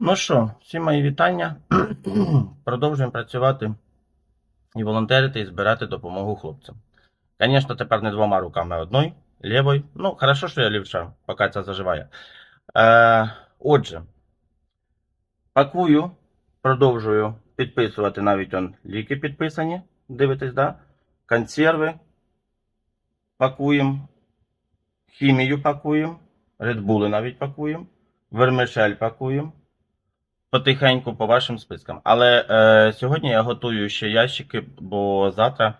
Ну що, всі мої вітання. Продовжуємо працювати і волонтерити, і збирати допомогу хлопцям. Звісно, тепер не двома руками, а одною, лівою. Ну, хорошо, що я лівша, поки це заживає. Е, отже, пакую, продовжую підписувати навіть он ліки підписані. Дивитесь, да? Консерви пакуємо, хімію пакуємо, редбули навіть пакуємо, вермишель пакуємо потихеньку по вашим спискам. Але е, сьогодні я готую ще ящики, бо завтра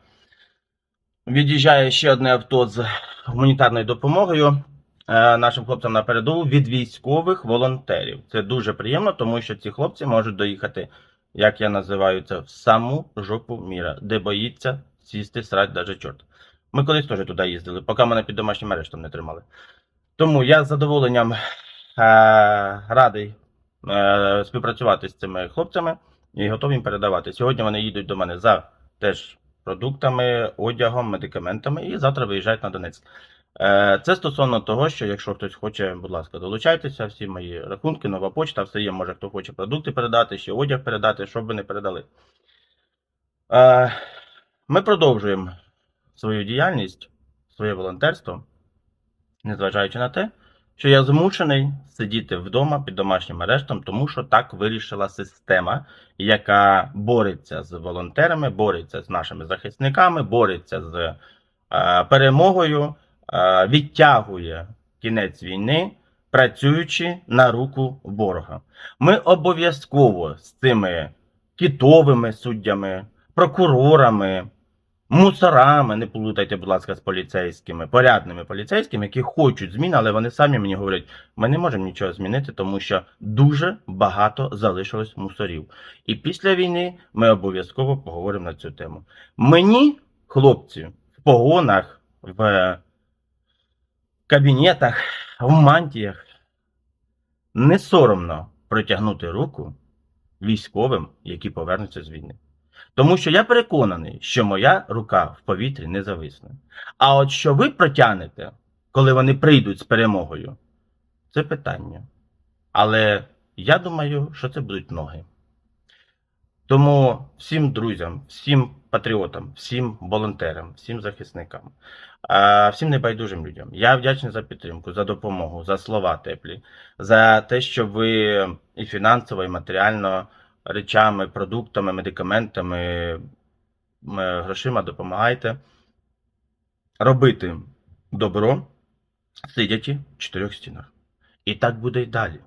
від'їжджає ще одне авто з гуманітарною допомогою е, нашим хлопцям на передову від військових волонтерів. Це дуже приємно, тому що ці хлопці можуть доїхати, як я називаю це, в саму жопу міра, де боїться сісти срать даже чорт. Ми колись теж туди їздили, поки мене під домашнім арештом не тримали. Тому я з задоволенням е, радий співпрацювати з цими хлопцями і готові їм передавати. Сьогодні вони їдуть до мене за теж продуктами, одягом, медикаментами і завтра виїжджають на Донецьк. Е, Це стосовно того, що якщо хтось хоче, будь ласка, долучайтеся, всі мої рахунки, нова почта, все є, може хто хоче продукти передати, ще одяг передати, щоб ви не передали. Е, Ми продовжуємо свою діяльність, своє волонтерство, незважаючи на те, що я змушений сидіти вдома під домашнім арештом, тому що так вирішила система, яка бореться з волонтерами, бореться з нашими захисниками, бореться з е, перемогою, е, відтягує кінець війни, працюючи на руку ворога. Ми обов'язково з цими кітовими суддями, прокурорами, мусорами, не плутайте, будь ласка, з поліцейськими, порядними поліцейськими, які хочуть змін, але вони самі мені говорять, ми не можемо нічого змінити, тому що дуже багато залишилось мусорів. І після війни ми обов'язково поговоримо на цю тему. Мені, хлопці, в погонах, в кабінетах, в мантіях не соромно протягнути руку військовим, які повернуться з війни. Тому що я переконаний, що моя рука в повітрі не зависне. А от що ви протягнете, коли вони прийдуть з перемогою, це питання. Але я думаю, що це будуть ноги. Тому всім друзям, всім патріотам, всім волонтерам, всім захисникам, всім небайдужим людям. Я вдячний за підтримку, за допомогу, за слова теплі, за те, що ви і фінансово, і матеріально речами, продуктами, медикаментами, грошима допомагаєте робити добро, сидячи в чотирьох стінах. І так буде й далі,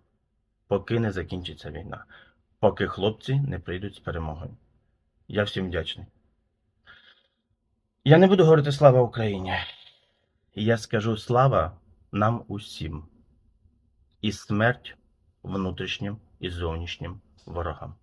поки не закінчиться війна, поки хлопці не прийдуть з перемогою. Я всім вдячний. Я не буду говорити слава Україні. Я скажу слава нам усім. І смерть внутрішнім і зовнішнім ворогам.